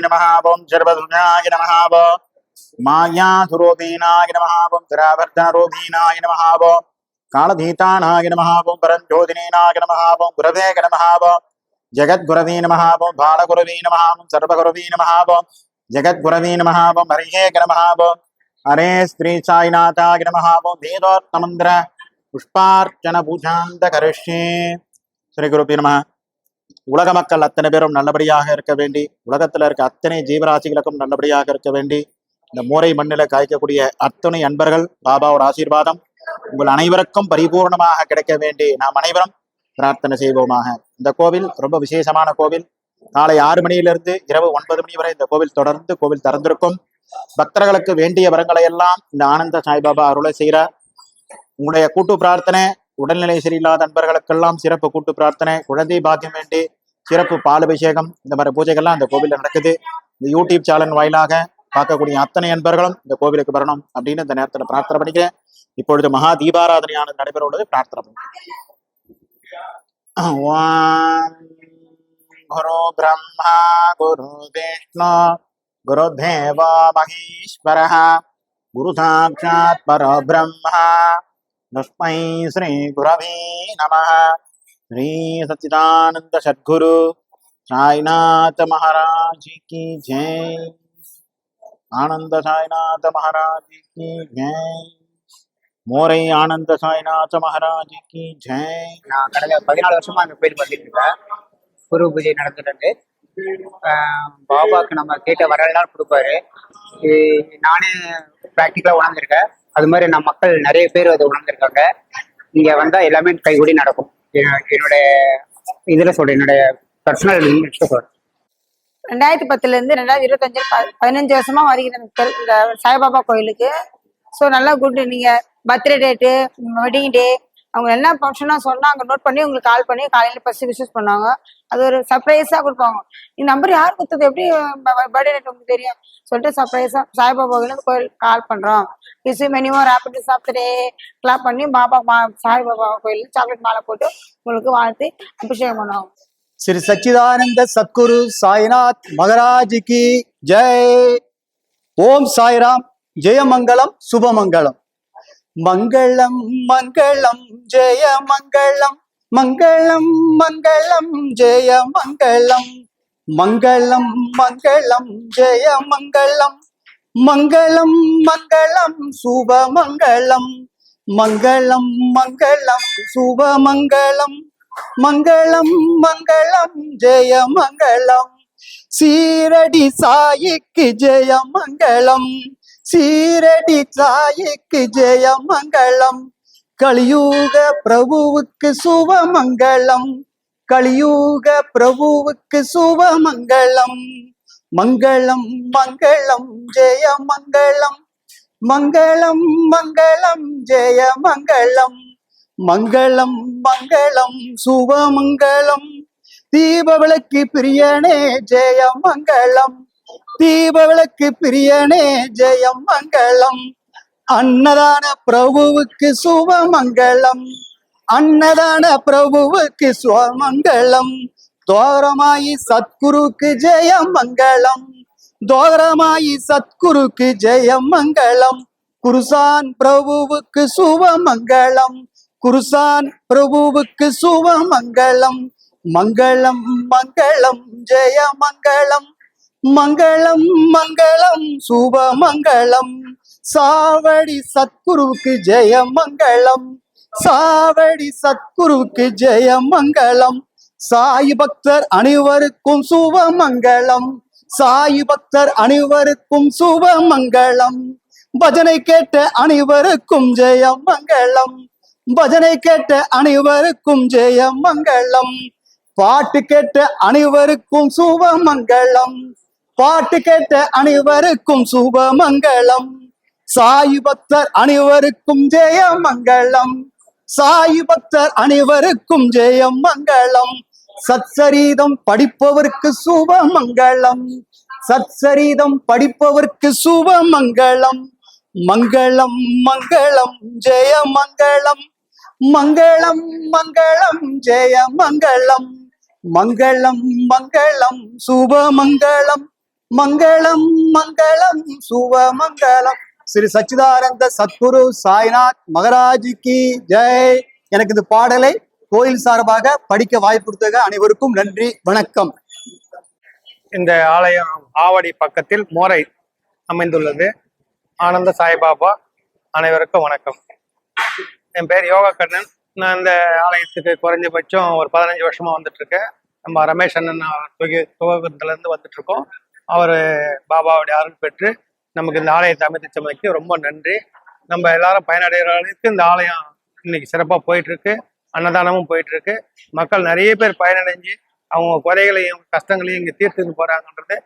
नमः ओम सर्वधुनाय नमः ओम मायाधुरोधीनाय नमः ओम धराभर्तारोधीनाय नमः ओम कालधीतानाय नमः ओम परञ्जोदिनीनाय नमः ओम गुरवे नमः ओम जगद्गुरवे नमः ओम बालगुरवे नमः ओम सर्वगुरवे नमः ओम जगद्गुरवे नमः ओम हरिहे नमः ओम हरे श्री साईनाथाय नमः ओम भेदोत्तमन्द्र पुष्पार्चन पूजान्त करिष्ये श्री गुरुपि नमः உலக மக்கள் அத்தனை பேரும் நல்லபடியாக இருக்க வேண்டி உலகத்துல இருக்க அத்தனை ஜீவராசிகளுக்கும் நல்லபடியாக இருக்க வேண்டி இந்த மூரை மண்ணில காய்க்கக்கூடிய அத்தனை அன்பர்கள் பாபாவோட ஆசீர்வாதம் உங்கள் அனைவருக்கும் பரிபூர்ணமாக கிடைக்க வேண்டி நாம் அனைவரும் பிரார்த்தனை செய்வோமாக. இந்த கோவில் ரொம்ப விசேஷமான கோவில். நாளை ஆறு மணியிலிருந்து இரவு ஒன்பது மணி வரை இந்த கோவில் தொடர்ந்து கோவில் திறந்திருக்கும். பக்தர்களுக்கு வேண்டிய வரங்களை எல்லாம் இந்த ஆனந்த சாய்பாபா அருளை செய்கிறார். உங்களுடைய கூட்டு பிரார்த்தனை உடல்நிலை சரியில்லாத நண்பர்களுக்கெல்லாம் சிறப்பு கூட்டு பிரார்த்தனை குழந்தை பாக்கியம் வேண்டி சிறப்பு பால் அபிஷேகம் இந்த மாதிரி பூஜைகள்லாம் அந்த கோவிலில் நடக்குது. இந்த யூடியூப் சேனல் வாயிலாக பார்க்கக்கூடிய அத்தனை நண்பர்களும் இந்த கோவிலுக்கு வரணும் அப்படின்னு இந்த நேரத்தில் பிரார்த்தனை பண்ணிக்கிறேன். இப்பொழுது மகா தீபாராதனையானது நடைபெற உள்ளது பிரார்த்தனை பண்ணிக்கிறேன் குரு பிரம்மா குரு விஷ்ணு குரு தேவோ மகேஸ்வர குரு சாட்சாத் பரோ பிரம்மா तस्मै श्री गुरवे नमः श्री सच्चिदानंद सद्गुरु साईनाथ महाराज की जय आनंद साईनाथ महाराज की जय मोरे आनंद साईनाथ महाराज की जय நான் கடந்த பதினாலு வருஷமா அந்த கோயில் பண்ணிட்டு இருக்கேன் குரு பூஜை நடந்துட்டு இருக்கு ஆஹ் பாபாக்கு நம்ம கேட்ட வரலாம் கொடுப்பாரு இது நானே ப்ராக்டிக்கலாக உணர்ந்திருக்கேன் அது மாதிரி நம்ம மக்கள் நிறைய பேர் அதை உணர்ந்திருக்காங்க. இங்க வந்தா எல்லாமே கைகூடி நடக்கும். என்னோட என்னுடைய இதுல சொல்றேன் என்னுடைய பர்சனல் சொல்றேன். ரெண்டாயிரத்தி பத்துல இருந்து ரெண்டாயிரத்தி இருபத்தஞ்சு பதினஞ்சு வருஷமா வருகிறேன் இந்த இந்த சாய்பாபா கோயிலுக்கு. ஸோ நல்லா குட் நீங்க பர்த்டே டேட்டு வெட்டிங் டே அவங்க என்ன ஃபங்க்ஷனாக சொன்னால் அங்கே நோட் பண்ணி உங்களுக்கு கால் பண்ணி காலையில் ஃபஸ்ட்டு விஷஸ் பண்ணுவாங்க. அது ஒரு சர்ப்ரைஸாக கொடுப்பாங்க. இந்த நம்பர் யார் கொடுத்தது? எப்படி பர்த்டே டேட் உங்களுக்கு தெரியும்? சொல்லிட்டு சர்ப்ரைஸாக சாய்பாபாவிலேருந்து கோயில் கால் பண்ணுறோம் இசு மெனிமோ ரேப்பிட்டு சாப்பிட்டுடே கிளாப் பண்ணி பாபா மா சாய்பாபா கோயில் சாக்லேட் மாலை போட்டு உங்களுக்கு வாழ்த்தி அபிஷேகம் பண்ணுவாங்க ஸ்ரீ சச்சிதானந்த சத்குரு சாய்நாத் மகராஜிக்கு ஜெய். ஓம் சாய்ராம் ஜெயமங்கலம் சுபமங்கலம். மங்களம் மங்களம் ஜெய மங்களம். மங்களம் மங்களம் ஜெய மங்களம். மங்களம் மங்களம் ஜெய மங்களம். மங்களம் மங்களம் சுபமங்களம் மங்களம். மங்களம் சுபமங்களம் மங்களம் மங்களம் ஜெய மங்களம். சீரடி சாயிக்கு ஜெய மங்களம். சீரடி சாயிக்கு ஜெய மங்களம் கலியுக பிரபுவுக்கு சுபமங்கலம் கலியூக பிரபுவுக்கு சுபமங்கலம் மங்களம் மங்களம் ஜெய மங்களம் மங்களம் மங்களம் ஜெய மங்களம் மங்களம் மங்களம் சுபமங்களம் தீபவிளக்கு பிரியனே ஜெய மங்களம் தீபவிளக்கு பிரியனே ஜெயம் மங்களம். அன்னதான பிரபுவுக்கு சுபமங்கலம் அன்னதான பிரபுவுக்கு சுவமங்கலம். தோரமாயி சத்குருக்கு ஜெயம் மங்களம். தோரமாயி சத்குருக்கு ஜெயம் மங்களம். குருசான் பிரபுவுக்கு சுபமங்கலம் குருசான் பிரபுவுக்கு சுபமங்கலம் மங்களம் மங்களம் ஜெய மங்களம். மங்களம் மங்களம் சுப மங்களம். சாவடி சத்குருவுக்கு ஜெய மங்களம். சாவடி சத்குருவுக்கு ஜெய மங்களம். சாய் பக்தர் அனைவருக்கும் சுப மங்களம். சாய் பக்தர் அனைவருக்கும் சுப மங்களம். பஜனை கேட்ட அனைவருக்கும் ஜெய மங்களம். பஜனை கேட்ட அனைவருக்கும் ஜெய மங்களம். பாட்டு கேட்ட அனைவருக்கும் சுப மங்களம். பாட்டு கேட்ட அனைவருக்கும் சுபமங்கலம். சாய் பக்தர் அனைவருக்கும் ஜெயமங்கலம். மங்களம் பக்தர் அனைவருக்கும் ஜெயமங்கலம். சத்சரீதம் படிப்பவர்க்கு சுபமங்கலம். சத்சரீதம் படிப்பவர்க்கு சுபமங்கலம். மங்களம் மங்களம் ஜெயமங்கலம். மங்களம் மங்களம் ஜெயமங்கலம். மங்களம் மங்களம் சுபமங்கலம். மங்களம் மங்களம் சுபமங்களம் ஸ்ரீ சச்சிதானந்த சத்குரு சாய்நாத் மகராஜுக்கு ஜெய் எனக்கு இந்த பாடலை கோயில் சார்பாக படிக்க வாய்ப்பு கொடுத்தது அனைவருக்கும் நன்றி வணக்கம் இந்த ஆலயம் ஆவடி பக்கத்தில் மோரை அமைந்துள்ளது ஆனந்த சாய்பாபா அனைவருக்கும் வணக்கம் என் பேர் யோகா கண்ணன் நான் இந்த ஆலயத்துக்கு குறைஞ்சபட்சம் ஒரு பதினஞ்சு வருஷமா வந்துட்டு இருக்கேன் நம்ம ரமேஷ் அண்ணன் துவகி- துவக்கத்துல இருந்து வந்துட்டு இருக்கோம் அவர் பாபாவுடைய அருள் பெற்று நமக்கு இந்த ஆலயத்தை அமைத்தமைக்கு ரொம்ப நன்றி. நம்ம எல்லாரும் பயனடைகிற அளவுக்கு இந்த ஆலயம் இன்னைக்கு சிறப்பாக போயிட்டு இருக்கு அன்னதானமும் போயிட்டு இருக்கு மக்கள் நிறைய பேர் பயனடைஞ்சு அவங்க குறைகளையும் கஷ்டங்களையும் இங்கே தீர்த்துட்டு போறாங்கன்றது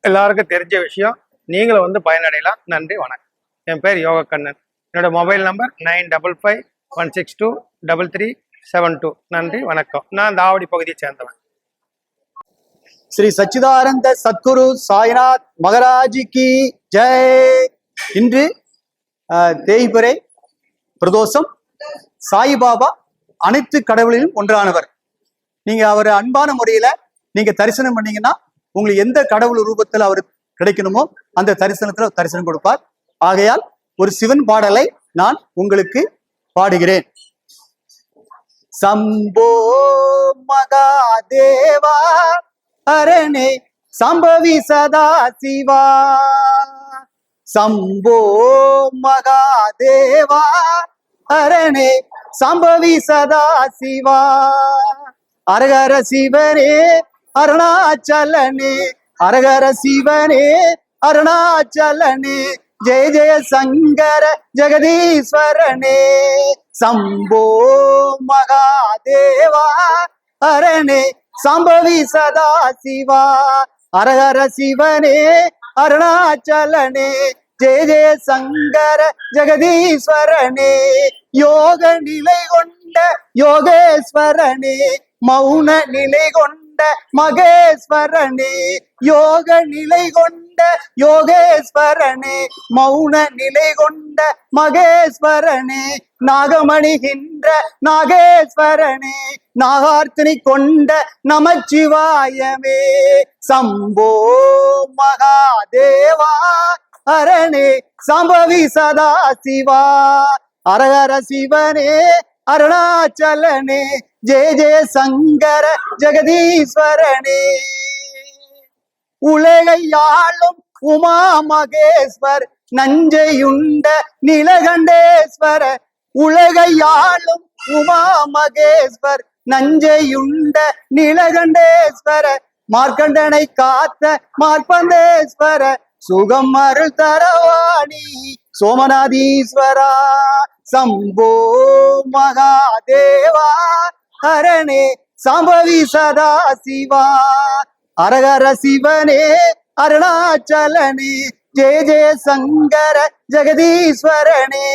எல்லாருக்கும் தெரிஞ்ச விஷயம். நீங்களும் வந்து பயனடையலாம். நன்றி வணக்கம். என் பேர் யோகக்கண்ணன். என்னோட mobile number nine double five one six two double three seven two. நன்றி வணக்கம். நான் தாவடி பகுதியை சேர்ந்தவன். ஸ்ரீ சச்சிதானந்த சத்குரு சாய்நாத் மகராஜிக்கு ஜெய். இன்று அஹ், தேய்பிறை பிரதோஷம். சாய்பாபா அனைத்து கடவுளிலும் ஒன்றானவர். நீங்க அவர் அன்பான முறையில நீங்க தரிசனம் பண்ணீங்கன்னா உங்களுக்கு எந்த கடவுள் ரூபத்தில் அவர் கிடைக்கணுமோ அந்த தரிசனத்துல தரிசனம் கொடுப்பார். ஆகையால் ஒரு சிவன் பாடலை நான் உங்களுக்கு பாடுகிறேன். சம்போ மகாதேவா அரணே சம்பவி சதா சிவா. சம்போ மகாதேவா. அரணே சம்பவி சதா சிவா. அரகர சிவனே அருணாச்சலனே. அரகர சிவனே அருணாச்சலனே. ஜெய ஜெய சங்கர ஜெகதீஸ்வரனே. சம்போ மகாதேவா. அரணே சம்பவி சதா சிவா. அரஹர சிவனே அருணாச்சலனே. ஜெய ஜெய சங்கர ஜெகதீஸ்வரனே. யோக நிலை கொண்ட யோகேஸ்வரனே. மௌன நிலை கொண்ட மகேஸ்வரனே. யோக நிலை கொண்ட யோகேஸ்வரனே. மௌன நிலை கொண்ட மகேஸ்வரனே. நாகமணிகின்ற நாகேஸ்வரனே. நாகார்த்தினி கொண்ட நமச்சிவாயமே. சம்போ மகாதேவா அரணே சம்பவி சதா சிவா. அரகர சிவனே அருணாச்சலனே ஜெய ஜெய சங்கர ஜெகதீஸ்வரனே. உலகையாளும் உமா மகேஸ்வர் நஞ்சையுண்ட நிலகண்டேஸ்வர. உலகையாளும் உமா மகேஸ்வர் நஞ்சையுண்ட நீலகண்டேஸ்வர மார்க்கண்டனை காத்த மார்பந்தேஸ்வர சுகம் அருள் தரவாணி சோமநாதீஸ்வரா. சம்போ மகாதேவா ஹரணே சம்பவி சதா சிவா அரகர சிவனே அருணாச்சலனே ஜெய ஜெய சங்கர ஜெகதீஸ்வரனே.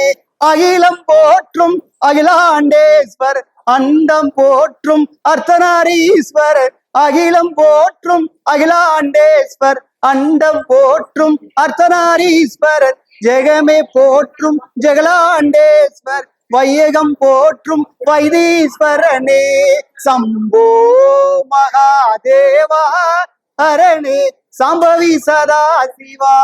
அகிலம் போற்றும் அகிலாண்டேஸ்வர் அண்டம் போற்றும் அர்த்தநாரீஸ்வரர் அகிலம் போற்றும் அகிலாண்டேஸ்வர் அண்டம் போற்றும் அர்த்தநாரீஸ்வரர் ஜெகமே போற்றும் ஜெகலாண்டேஸ்வர் வையகம் போற்றும் வைதீஸ்வரனே சம்போ மகாதேவா அரணே சம்பவி சதா சிவா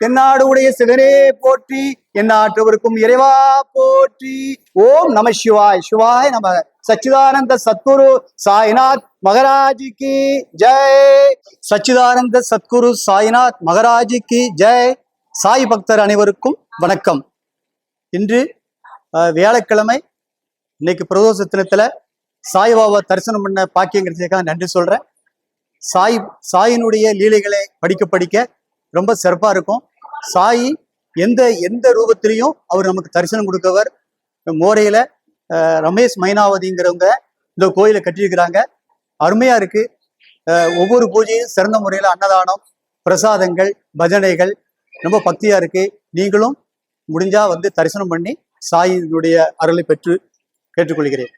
தென்னாடு உடைய சிவனே போற்றி எந்நாட்டவருக்கும் இறைவா போற்றி. ஓம் நம சிவாய். சிவாய் நம. சச்சிதானந்த சத்குரு சாய்நாத் மகராஜிக்கு ஜெய். சச்சிதானந்த சத்குரு சாய்நாத் மகராஜிக்கு ஜெய். சாய் பக்தர் அனைவருக்கும் வணக்கம். இன்று வியாழக்கிழமை இன்னைக்கு பிரதோஷ தினத்துல சாய்பாபா தரிசனம் பண்ண பாக்கியம் கிடைச்சதுக்காக நன்றி சொல்றேன். சாய் சாயினுடைய லீலைகளை படிக்க படிக்க ரொம்ப சிறப்பா இருக்கும். சாயி எந்த எந்த ரூபத்திலையும் அவர் நமக்கு தரிசனம் கொடுக்கவர் மோரையில ரமேஷ் மைனாவதிங்கிறவங்க இந்த கோயிலை கட்டியிருக்கிறாங்க. அருமையா இருக்கு. ஒவ்வொரு பூஜையும் சிறந்த முறையில் அன்னதானம் பிரசாதங்கள் பஜனைகள் ரொம்ப பக்தியா இருக்கு. நீங்களும் முடிஞ்சா வந்து தரிசனம் பண்ணி சாயினுடைய அருளை பெற்று கேட்டுக்கொள்கிறேன்.